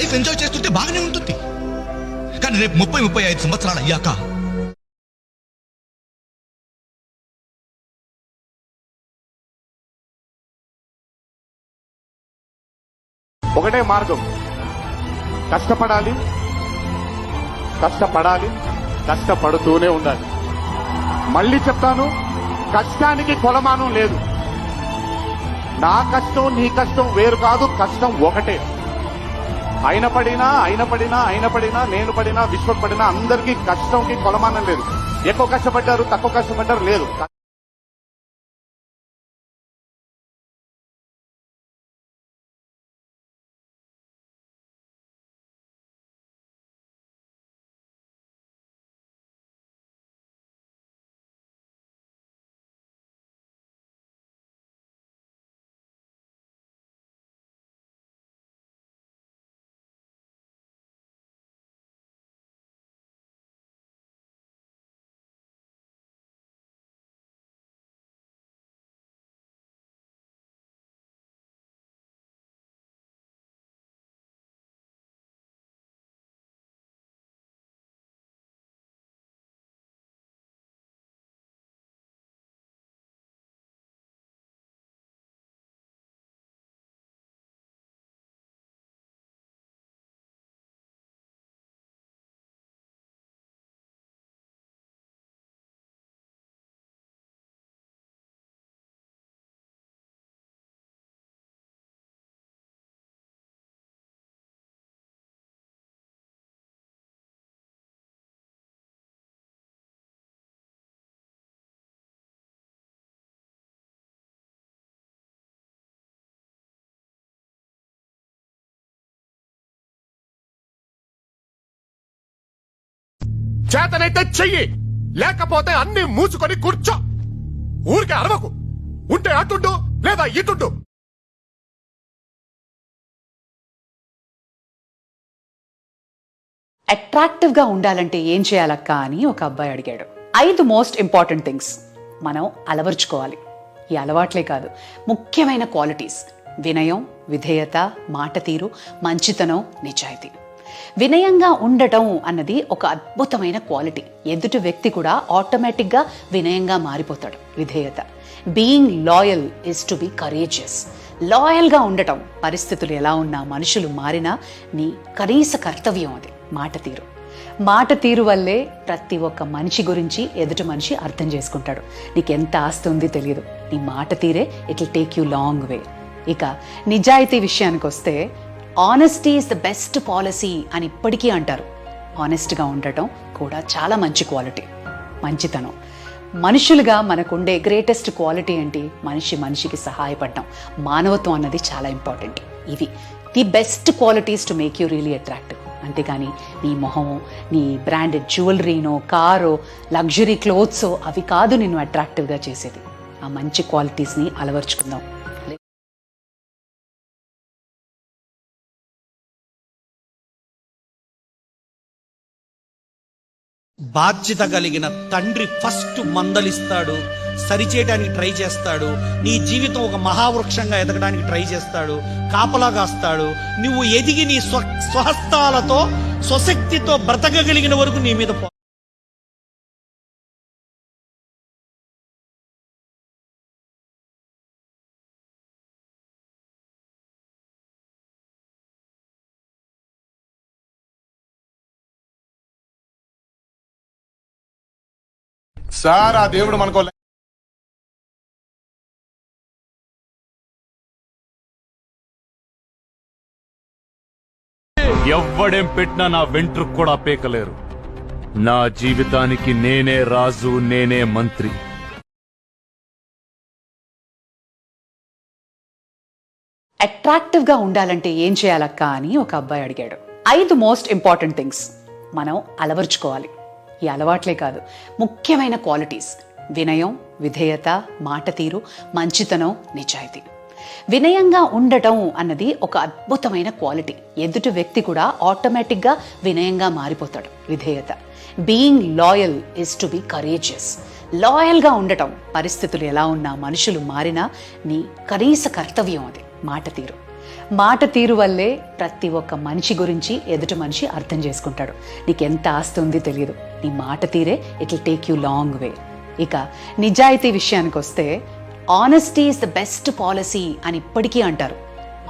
Life enjoy చేస్తుంటే బాగానే ఉంటుంది. కానీ రేపు ముప్పై ముప్పై ఐదు సంవత్సరాలు అయ్యాక ఒకటే మార్గం. కష్టపడాలి కష్టపడాలి కష్టపడుతూనే ఉండాలి. మళ్ళీ చెప్తాను కష్టానికి కొలమానం లేదు. నా కష్టం నీ కష్టం వేరు కాదు కష్టం ఒకటే. అయిన పడినా అయిన పడినా అయిన పడినా నేను పడినా విశ్వం పడినా అందరికీ కష్టంకి కొలమానం లేదు. ఎక్కువ కష్టపడ్డారు తక్కువ కష్టపడ్డారు లేదు. చేతనైతే చెయ్యి. లేకపోతే అన్ని మూసుకొని కూర్చో. ఊరికే అరవకు. ఉంటే అటుండు లేదా ఇటుండు. అట్రాక్టివ్గా ఉండాలంటే ఏం చేయాలక్క అని ఒక అబ్బాయి అడిగాడు. ఐదు మోస్ట్ ఇంపార్టెంట్ థింగ్స్ మనం అలవర్చుకోవాలి. ఈ అలవాట్లే కాదు ముఖ్యమైన క్వాలిటీస్ వినయం విధేయత మాట తీరు మంచితనం నిజాయితీ. వినయంగా ఉండటం అన్నది ఒక అద్భుతమైన క్వాలిటీ. ఎదుటి వ్యక్తి కూడా ఆటోమేటిక్గా వినయంగా మారిపోతాడు. విధేయత. Being loyal is to be courageous లాయల్గా ఉండటం పరిస్థితులు ఎలా ఉన్నా మనుషులు మారినా నీ కనీస కర్తవ్యం అది. మాట తీరు. మాట తీరు వల్లే ప్రతి ఒక్క మనిషి గురించి ఎదుటి మనిషి అర్థం చేసుకుంటాడు. నీకు ఎంత ఆస్తి ఉంది తెలియదు నీ మాట తీరే it will take you long way. ఇక నిజాయితీ విషయానికి వస్తే honesty is the best policy అని ఇప్పటికీ అంటారు. ఆనెస్ట్గా ఉండటం కూడా చాలా మంచి క్వాలిటీ మంచితనం. మనుషులుగా మనకుండే గ్రేటెస్ట్ క్వాలిటీ ఏంటి? మనిషి మనిషికి సహాయపడడం మానవత్వం అన్నది చాలా ఇంపార్టెంట్ ఇవి the best qualities to make you really attractive అంతేగాని నీ మొహము నీ బ్రాండెడ్ జ్యువెలరీనో కారో లగ్జరీ క్లోత్సో అవి కాదు నిన్ను అట్రాక్టివ్గా చేసేది. ఆ మంచి క్వాలిటీస్ని అలవర్చుకుందాం. బాధ్యత కలిగిన తండ్రి ఫస్ట్ మందలిస్తాడు సరిచేయడానికి ట్రై చేస్తాడు నీ జీవితం ఒక మహావృక్షంగా ఎదగడానికి ట్రై చేస్తాడు కాపలా కాస్తాడు నువ్వు ఎదిగి నీ స్వ స్వహస్తాలతో స్వశక్తితో బ్రతకగలిగిన వరకు నీ మీద సార్ ఆ దేవుడు మనకో ఎవ్వడేం పెట్టినా నా వెంట్రుకు కూడా పీకలేరు. నా జీవితానికి నేనే రాజు నేనే మంత్రి. అట్రాక్టివ్గా ఉండాలంటే ఏం చేయాలక్క అని ఒక అబ్బాయి అడిగాడు. ఐదు మోస్ట్ ఇంపార్టెంట్ థింగ్స్ మనం అలవర్చుకోవాలి. ఈ అలవాట్లే కాదు. ముఖ్యమైన క్వాలిటీస్ వినయం విధేయత మాట తీరు మంచితనం నిజాయితీ. వినయంగా ఉండటం అన్నది ఒక అద్భుతమైన క్వాలిటీ ఎదుటి వ్యక్తి కూడా ఆటోమేటిక్గా వినయంగా మారిపోతాడు. విధేయత. Being loyal is to be courageous లాయల్గా ఉండటం పరిస్థితులు ఎలా ఉన్నా మనుషులు మారినా నీ కనీస కర్తవ్యం అది. మాట తీరు. మాట తీరు వల్లే ప్రతి ఒక్క మనిషి గురించి ఎదుటి మనిషి అర్థం చేసుకుంటాడు. నీకు ఎంత ఆస్తి ఉంది తెలియదు నీ మాట తీరే it will take you long way. ఇక నిజాయితీ విషయానికి వస్తే honesty is the best policy అని ఇప్పటికీ అంటారు.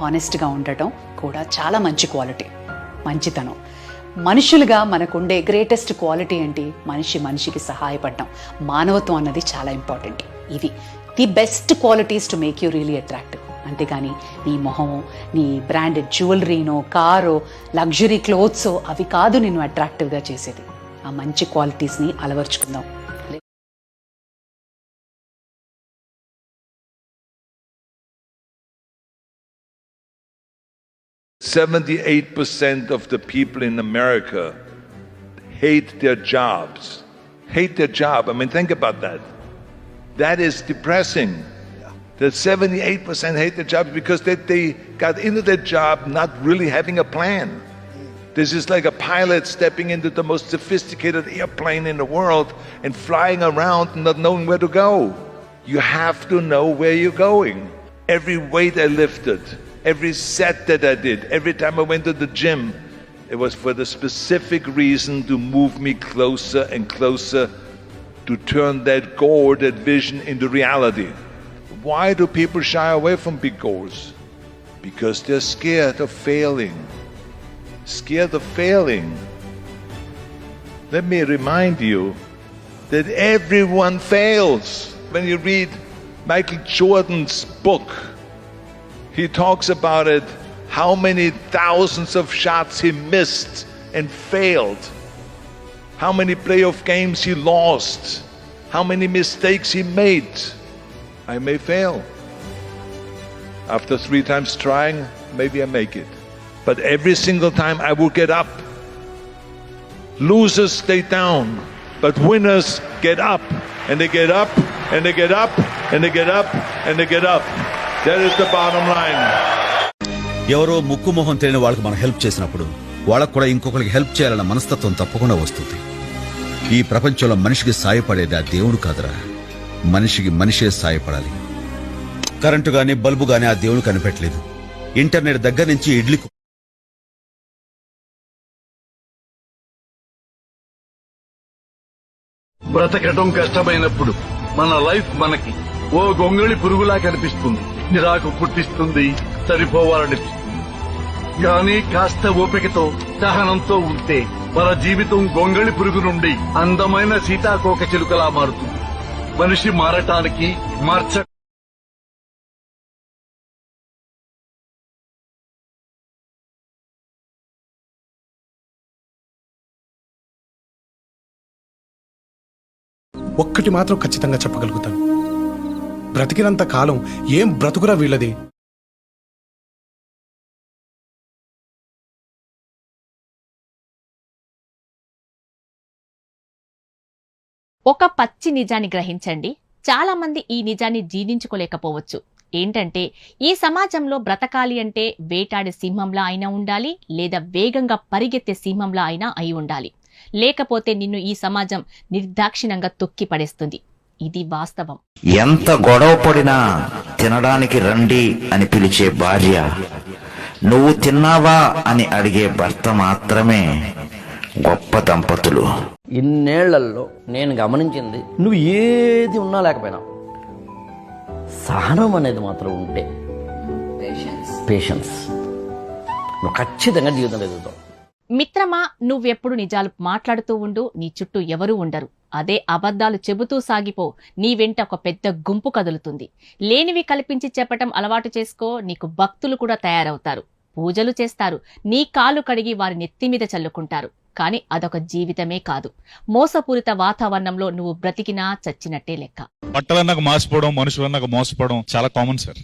ఆనెస్ట్గా ఉండటం కూడా చాలా మంచి క్వాలిటీ మంచితనం. మనుషులుగా మనకుండే గ్రేటెస్ట్ క్వాలిటీ ఏంటి? మనిషి మనిషికి సహాయపడడం. మానవత్వం అన్నది చాలా ఇంపార్టెంట్ ఇవి the best qualities to make you really attractive అంతేగాని నీ మొహము నీ బ్రాండెడ్ జ్యువెలరీనో కారో లగ్జరీ క్లోత్సో అవి కాదు నిన్ను అట్రాక్టివ్గా చేసేది ఆ మంచి క్వాలిటీస్ని అలవర్చుకుందాం Seventy-eight percent of the people in America hate their jobs. Hate their job. I mean, think about that. That is depressing. That 78% hate their jobs because they, they got into their job not really having a plan. This is like a pilot stepping into the most sophisticated airplane in the world and flying around not knowing where to go. You have to know where you're going. Every weight I lifted, every set that I did, every time I went to the gym, it was for the specific reason to move me closer and closer to turn that goal, that vision into reality. Why do people shy away from big goals? Because they're scared of failing. Scared of failing. Let me remind you that everyone fails. When you read Michael Jordan's book, he talks about it how many thousands of shots he missed and failed, how many playoff games he lost, how many mistakes he made. I may fail. After three times trying, maybe I make it. But every single time I will get up. Losers stay down, but winners get up, and they get up, and they get up, and they get up, and they get up. That is the bottom line. ఎవరో ముక్కు మొహం తెలియని వాళ్ళకి మనం help చేసినప్పుడు వాళ్ళకు కూడా ఇంకొకరికి హెల్ప్ చేయాలన్న మనస్తత్వం తప్పకుండా వస్తుంది ఈ ప్రపంచంలో మనిషికి సాయపడేది ఆ దేవుడు కాదురా మనిషికి మనిషే సాయపడాలి. కరెంటు గాని బల్బు గాని ఆ దేవుడు కనిపెట్టలేదు. ఇంటర్నెట్ దగ్గర నుంచి ఇడ్లీ బ్రతకటం కష్టమైనప్పుడు మన లైఫ్ మనకి ఓ గొంగళి పురుగులా కనిపిస్తుంది. నిరాకు పుట్టిస్తుంది సరిపోవాలనిపిస్తుంది కానీ కాస్త ఓపికతో సహనంతో ఉంటే మన జీవితం గొంగళి పురుగు నుండి అందమైన సీతాకోక చిలుకలా మారుతుంది. మనిషి మారటానికి మార్చ ఒక్కటి మాత్రం ఖచ్చితంగా చెప్పగలుగుతాను. బ్రతికినంత కాలం ఏం బ్రతుకురా వీళ్ళది? ఒక పచ్చి నిజాన్ని గ్రహించండి. చాలా మంది ఈ నిజాన్ని జీర్ణించుకోలేకపోవచ్చు. ఏంటంటే ఈ సమాజంలో బ్రతకాలి అంటే వేటాడే సింహంలా అయినా ఉండాలి లేదా వేగంగా పరిగెత్తే సింహంలా అయినా అయి ఉండాలి. లేకపోతే నిన్ను ఈ సమాజం నిర్దాక్షిణంగా తొక్కి పడేస్తుంది. ఇది వాస్తవం. ఎంత గొడవ పడినా తినడానికి రండి అని పిలిచే భార్య నువ్వు తిన్నావా? అని అడిగే భర్త మాత్రమే గొప్ప దంపతులు. ఇన్నేళ్ళలో నేను గమనించింది నువ్వు ఏది ఉన్నా లేకపోయినా సహనం అనేది మాత్రం ఉంటే. పేషెన్స్ నువ్వు ఖచ్చితంగా జీవితం ఎదుగుతావు. మిత్రమా నువ్వెప్పుడు నిజాలు మాట్లాడుతూ ఉండు నీ చుట్టూ ఎవరూ ఉండరు. అదే అబద్ధాలు చెబుతూ సాగిపో నీ వెంట ఒక పెద్ద గుంపు కదులుతుంది. లేనివి కల్పించి చెప్పటం అలవాటు చేసుకో నీకు భక్తులు కూడా తయారవుతారు. పూజలు చేస్తారు. నీ కాలు కడిగి వారి నెత్తి మీద చల్లుకుంటారు. కానీ అదొక జీవితమే కాదు. మోసపూరిత వాతావరణంలో నువ్వు బ్రతికినా చచ్చినట్టే లెక్క. బట్టలన్నాక మాసిపోవడం మనుషులన్నాక మోసపోవడం చాలా కామన్ సార్